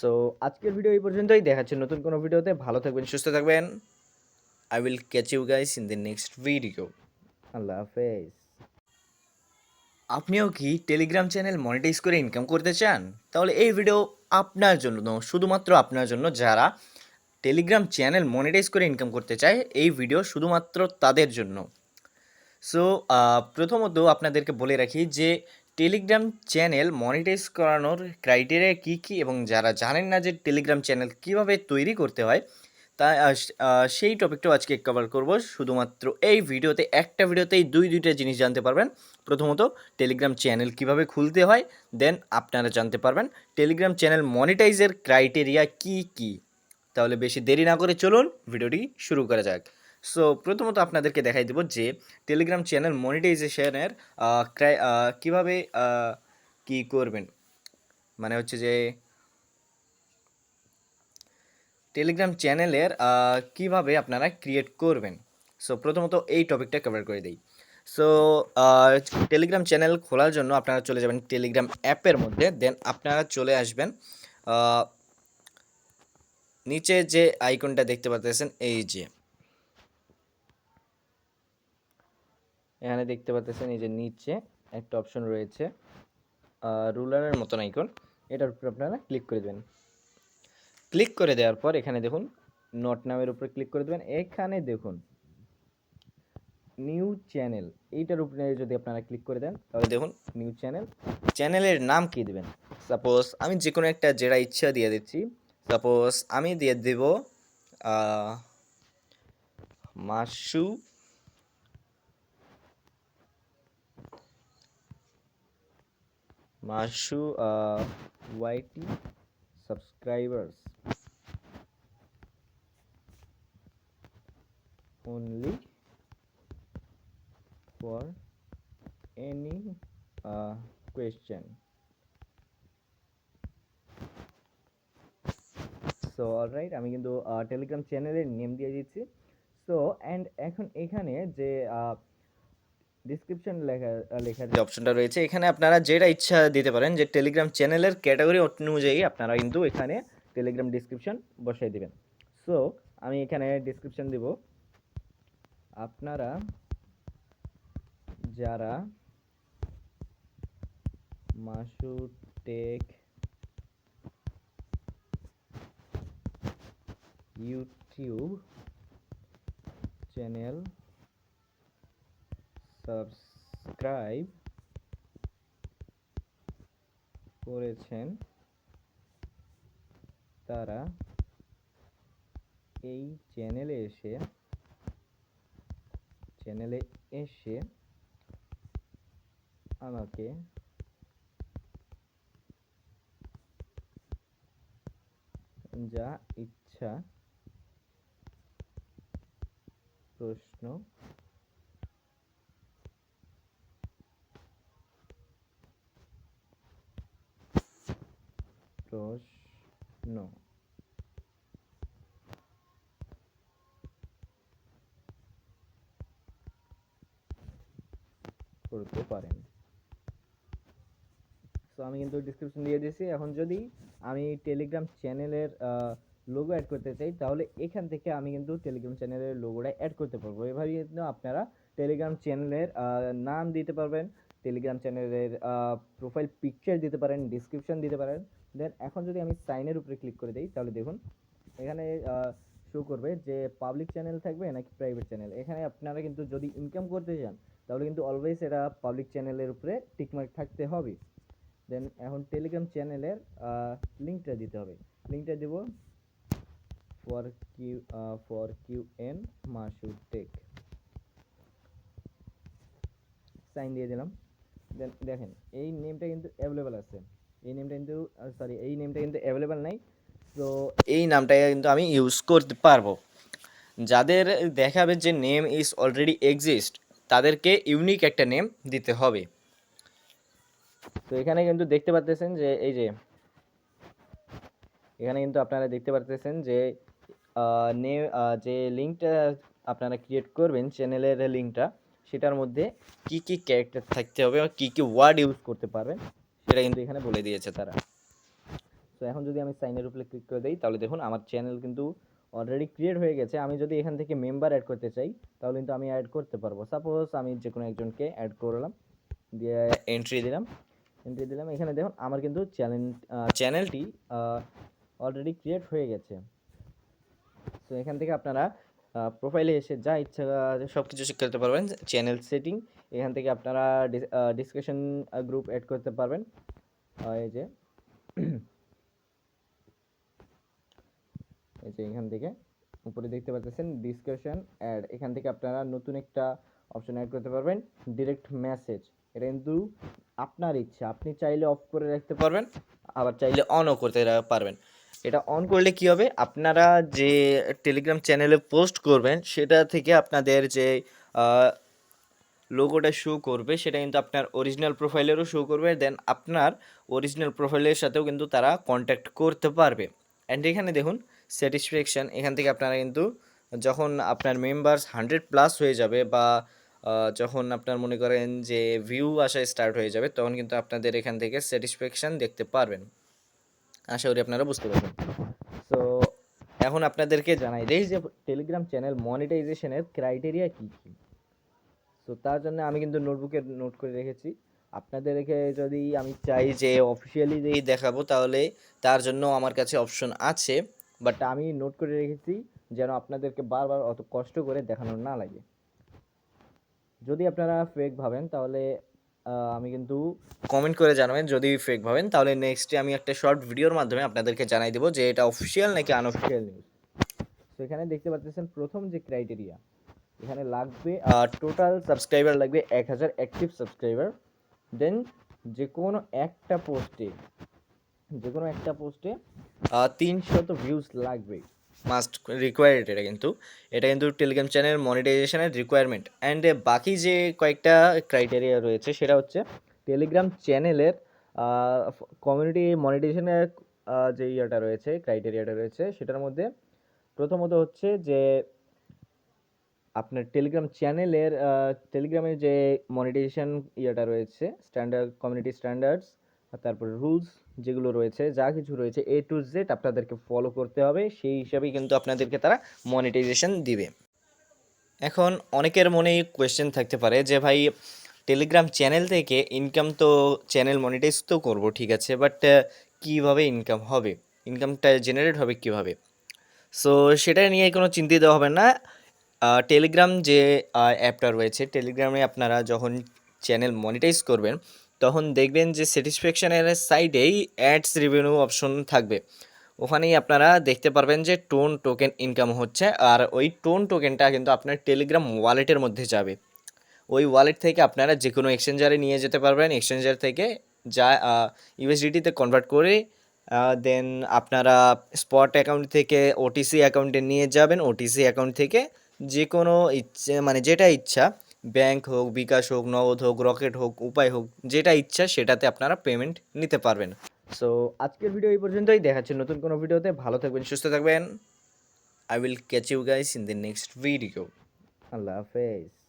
So আজকের video এই পর্যন্তই। দেখাচ্ছি নতুন কোনো ভিডিওতে ভালো থাকবেন, সুস্থ থাকবেন। I will catch you guys in the next video আল্লাহ হাফেজ। আপনিও কি টেলিগ্রাম চ্যানেল মনিটাইজ করে ইনকাম করতে চান? তাহলে এই ভিডিও আপনার জন্য, শুধুমাত্র আপনার জন্য যারা টেলিগ্রাম চ্যানেল মনিটাইজ করে ইনকাম করতে চায়, এই ভিডিও শুধুমাত্র তাদের জন্য। সো প্রথমত আপনাদেরকে বলে রাখি যে টেলিগ্রাম চ্যানেল মনিটাইজ করানোর ক্রাইটেরিয়া কী কী এবং যারা জানেন না যে টেলিগ্রাম চ্যানেল কীভাবে তৈরি করতে হয়, তা সেই টপিকটাও আজকে কভার করব। শুধুমাত্র এই ভিডিওতে, একটা ভিডিওতেই দুই, দুইটা জিনিস জানতে পারবেন। প্রথমত, টেলিগ্রাম চ্যানেল কীভাবে খুলতে হয় দেন আপনারা জানতে পারবেন টেলিগ্রাম চ্যানেল মনিটাইজের ক্রাইটেরিয়া কি কি। তাহলে বেশি দেরি না করে চলুন, ভিডিওটি শুরু করা যাক। সো প্রথমত আপনাদেরকে দেখাই দেব যে টেলিগ্রাম চ্যানেল মনিটাইজেশনের কীভাবে কি করবেন? মানে হচ্ছে যে টেলিগ্রাম চ্যানেলের কীভাবে আপনারা ক্রিয়েট করবেন? সো প্রথমত এই টপিকটা কভার করে দিই। সো টেলিগ্রাম চ্যানেল খোলার জন্য আপনারা চলে যাবেন টেলিগ্রাম অ্যাপের মধ্যে দেন আপনারা চলে আসবেন নিচে যে আইকনটা দেখতে পাচ্ছেন এই যে। এখানে দেখতে পাচ্ছেন এই যে নিচে একটা অপশন রয়েছে রুলারের মতন আইকন এটার উপর আপনারা ক্লিক করে দেবেন। ক্লিক করে দেওয়ার পর এখানে দেখুন নট নামের উপরে ক্লিক করে দেবেন। এখানে দেখুন নিউ চ্যানেল এইটার উপরে যদি আপনারা ক্লিক করে দেন, তাহলে দেখুন নিউ চ্যানেল চ্যানেলের নাম কি দেবেন? সাপোজ আমি যে কোনো একটা যেটা ইচ্ছা দিয়ে দিচ্ছি সাপোজ আমি দিয়ে দেব মাসু মাসু YT subscribers. Only for any uh, question. So alright আমি কিন্তু টেলিগ্রাম চ্যানেলের নেম দিয়ে দিচ্ছি। সো অ্যান্ড এখন এখানে যে ডিসক্রিপশন লেখা লেখার যে অপশনটা রয়েছে, এখানে আপনারা যেটা ইচ্ছা দিতে পারেন, যে টেলিগ্রাম চ্যানেলের ক্যাটাগরি অনুযায়ী আপনারা কিন্তু এখানে টেলিগ্রাম ডিসক্রিপশন বসাই দিবেন। সো আমি এখানে ডিসক্রিপশন দিব। আপনারা যারা Masu tech YouTube channel subscribe করেছেন তারা এই চ্যানেলে এসে চ্যানেলে এসে আমাকে যা ইচ্ছা প্রশ্ন প্রশ্ন করতে পারেন। সো আমি কিন্তু ডিসক্রিপশন দিয়ে দিয়েছি। এখন যদি আমি টেলিগ্রাম চ্যানেলের লোগো অ্যাড করতে চাই, তাহলে এখান থেকে আমি কিন্তু টেলিগ্রাম চ্যানেলের লোগোটা অ্যাড করতে পারব। এভাবে কিন্তু আপনারা টেলিগ্রাম চ্যানেলের নাম দিতে পারবেন। টেলিগ্রাম চ্যানেলের প্রোফাইল পিকচার দিতে পারেন ডিসক্রিপশন দিতে পারেন। দেন এখন যদি আমি সাইনের উপরে ক্লিক করে দিই, তাহলে দেখুন, এখানে শো করবে যে পাবলিক চ্যানেল থাকবে নাকি প্রাইভেট চ্যানেল এখানে আপনারা কিন্তু যদি ইনকাম করতে চান, তাহলে কিন্তু অলওয়েজ এটা পাবলিক চ্যানেলের উপরে টিকমার্ক থাকতে হবে। দেন এখন টেলিগ্রাম চ্যানেলের লিঙ্কটা দিতে হবে। লিঙ্কটা দেব for Q for Q N Masud tech sign দিয়ে দিলাম। দেন দেখেন, এই নেমটা কিন্তু অ্যাভেলেবেল আছে। এই নেমটা কিন্তু সরি এই নেমটা কিন্তু অ্যাভেলেবেল নাই। তো এই নামটা কিন্তু আমি ইউজ করতে পারব। যাদের দেখাবে যে নেম ইজ অলরেডি এক্সিস্ট তাদেরকে ইউনিক একটা নেম দিতে হবে। তো এখানে কিন্তু দেখতে পাচ্ছেন যে এই যে এখানে কিন্তু আপনারা দেখতে পাচ্ছেন যে নে যে লিঙ্কটা আপনারা ক্রিয়েট করবেন চ্যানেলের লিঙ্কটা সেটার মধ্যে কি কি ক্যারেক্টার থাকতে হবে বা কী কী ওয়ার্ড ইউজ করতে পারবেন। সেটা কিন্তু এখানে বলে দিয়েছে তারা। তো এখন যদি আমি সাইনের উপরে ক্লিক করে দিই, তাহলে দেখুন আমার চ্যানেল কিন্তু অলরেডি ক্রিয়েট হয়ে গেছে। আমি যদি এখান থেকে মেম্বার অ্যাড করতে চাই, তাহলে কিন্তু আমি অ্যাড করতে পারব। সাপোজ আমি যে কোনো একজনকে অ্যাড করলাম, দিয়ে এন্ট্রি দিলাম এন্ট্রি দিলাম। এখানে দেখুন আমার কিন্তু চ্যানেল চ্যানেলটি অলরেডি ক্রিয়েট হয়ে গেছে। তো এখান থেকে আপনারা প্রোফাইলে এসে যা ইচ্ছা সব কিছু চেক করতে পারবেন। চ্যানেল সেটিং এখান থেকে আপনারা ডিসকাশন গ্রুপ অ্যাড করতে পারবেন। এই যে। এই যে এখান থেকে। উপরে দেখতে পাচ্ছেন ডিসকাশন অ্যাড এখান থেকে আপনারা নতুন একটা অপশন অ্যাড করতে পারবেন ডিরেক্ট মেসেজ এটা কিন্তু আপনার ইচ্ছা। আপনি চাইলে অফ করে রাখতে পারবেন, আবার চাইলে অনও করতে পারবেন। এটা অন করলে কি হবে? আপনারা যে টেলিগ্রাম চ্যানেলে পোস্ট করবেন, সেটা থেকে আপনাদের যে লোগোটা শো করবে, সেটা কিন্তু আপনার অরিজিনাল প্রোফাইলেরও শো করবে দেন আপনার অরিজিনাল প্রোফাইলের সাথেও কিন্তু তারা কন্ট্যাক্ট করতে পারবে। অ্যান্ড এখানে দেখুন স্যাটিসফ্যাকশান এখান থেকে আপনারা কিন্তু যখন আপনার মেম্বার্স হান্ড্রেড প্লাস হয়ে যাবে বা যখন আপনার মনে করেন যে ভিউ আসা স্টার্ট হয়ে যাবে, তখন কিন্তু আপনাদের এখান থেকে স্যাটিসফ্যাকশান দেখতে পারবেন। আশা করি আপনারা বুঝতে পারবেন। সো এখন আপনাদেরকে জানাই দেই যে টেলিগ্রাম চ্যানেল মনিটাইজেশনের ক্রাইটেরিয়া কী কী? তো তার জন্য আমি কিন্তু নোটবুকে নোট করে রেখেছি। আপনাদেরকে যদি আমি চাই যে অফিসিয়ালি যেই দেখাবো, তাহলে তার জন্য আমার কাছে অপশন আছে। বাট আমি নোট করে রেখেছি যেন আপনাদেরকে বারবার অত কষ্ট করে দেখানো না লাগে। যদি আপনারা ফেক ভাবেন, তাহলে আমি কিন্তু কমেন্ট করে জানাবেন যদি ফেক ভাবেন তাহলে নেক্সটে আমি একটা শর্ট ভিডিওর মাধ্যমে আপনাদেরকে জানাই দেবো যে এটা অফিসিয়াল নাকি আনঅফিসিয়াল নিউজ তো এখানে দেখতে পাচ্ছেন প্রথম যে ক্রাইটেরিয়া এখানে লাগবে টোটাল সাবস্ক্রাইবার লাগবে এক হাজার অ্যাক্টিভ সাবস্ক্রাইবার দেন যে কোনো একটা পোস্টে যে কোনো একটা পোস্টে তিনশত ভিউজ লাগবে। মাস্ট রিকোয়ার্ড এটা কিন্তু। এটা কিন্তু টেলিগ্রাম চ্যানেল মনিটাইজেশনের রিকোয়ারমেন্ট অ্যান্ড বাকি যে কয়েকটা ক্রাইটেরিয়া রয়েছে, সেটা হচ্ছে টেলিগ্রাম চ্যানেলের কমিউনিটি মনিটাইজেশনের যে ইয়েটা রয়েছে ক্রাইটেরিয়াটা রয়েছে, সেটার মধ্যে প্রথমত হচ্ছে যে আপনার টেলিগ্রাম চ্যানেলের টেলিগ্রামের যে মনিটাইজেশন ইয়েটা রয়েছে স্ট্যান্ডার্ড কমিউনিটি স্ট্যান্ডার্ডস তারপর রুলস যেগুলো রয়েছে, যা কিছু রয়েছে এ টু জেড আপনাদেরকে ফলো করতে হবে, সেই হিসাবেই কিন্তু আপনাদেরকে তারা মনিটাইজেশন দিবে। এখন অনেকের মনেই কোয়েশ্চেন থাকতে পারে যে, ভাই টেলিগ্রাম চ্যানেল থেকে ইনকাম তো চ্যানেল মনিটাইজ তো করব, ঠিক আছে বাট কীভাবে ইনকাম হবে? ইনকামটা জেনারেট হবে কীভাবে? সো সেটা নিয়ে কোনো চিন্তিত হবে না। টেলিগ্রাম যে অ্যাপটা রয়েছে টেলিগ্রামে আপনারা যখন চ্যানেল মনিটাইজ করবেন তখন দেখবেন যে স্যাটিসফ্যাকশানের সাইডেই অ্যাডস রিভিনিউ অপশন থাকবে। ওখানেই আপনারা দেখতে পারবেন যে টোন টোকেন ইনকাম হচ্ছে আর ওই টোন টোকেনটা কিন্তু আপনার টেলিগ্রাম ওয়ালেটের মধ্যে যাবে। ওই ওয়ালেট থেকে আপনারা যে কোনো এক্সচেঞ্জারে নিয়ে যেতে পারবেন। এক্সচেঞ্জার থেকে যা ইউএসডিটিতে কনভার্ট করে দেন আপনারা স্পট অ্যাকাউন্ট থেকে ওটিসি অ্যাকাউন্টে নিয়ে যাবেন। ওটিসি অ্যাকাউন্ট থেকে যে কোনো ইচ্ছে মানে যেটা ইচ্ছা ব্যাংক হোক, বিকাশ হোক, নগদ হোক, রকেট হোক, উপায় হোক, যেটা ইচ্ছা সেটাতে আপনারা পেমেন্ট নিতে পারবেন। সো আজকের ভিডিও এই পর্যন্তই। দেখাচ্ছি নতুন কোনো ভিডিওতে ভালো থাকবেন, সুস্থ থাকবেন। I will catch you guys in the next video আল্লাহ হাফেজ।